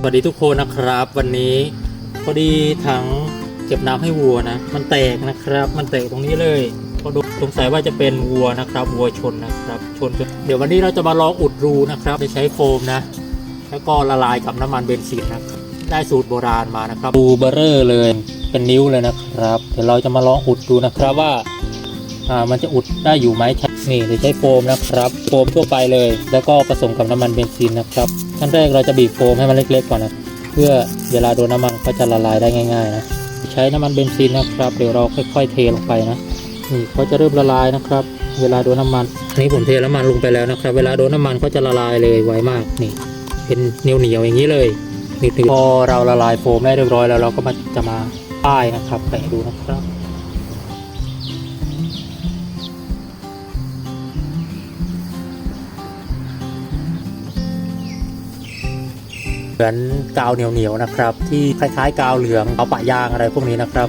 สวัสดีทุกคนนะครับ วันนี้พอดีถังเก็บน้ำให้วัวนะ มันแตกนะครับ มันแตกตรงนี้เลยพอดูสงสัยว่าจะเป็นวัวนะครับ วัวชนนะครับ ชน เดี๋ยววันนี้เราจะมาลองอุดรูนะครับไปใช้โฟมนะ แล้วก็ละลายกับน้ำมันเบนซินนะได้สูตรโบราณมานะครับดูเบอร์เรอร์เลยเป็นนิ้วเลยนะครับ เดี๋ยวเราจะมาลองอุดดูนะครับว่า มันจะอุดได้อยู่ไหมนี่จะใช้โฟมนะครับโฟมทั่วไปเลย แล้วก็ผสมกับน้ำมันเบนซินนะครับขั้นแรกเราจะบีบโฟมให้มันเล็กๆก่อนนะเพื่อเวลาโดนน้ำมันก็จะละลายได้ง่ายๆนะใช้น้ำมันเบนซินนะครับเดี๋ยวเราค่อย ๆ เทลงไปนะนี่เขาจะเริ่มละลายนะครับ เวลาโดนน้ามันอันนี้ผมเทน้ำมันลงไปแล้วนะครับ เวลาโดนน้ำมันก็จะละลายเลยไวมากนี่ เป็นเหนียวเหนียวอย่างนี้เลยนี่พอเราละลายโฟมได้เรียบร้อยแล้วเราก็มาจะมาป้ายนะครับแปะดูนะครับ เหมือนกาวเหนียวๆนะครับ ที่คล้ายๆ กาวเหลืองเอาปะยางอะไรพวกนี้นะครับ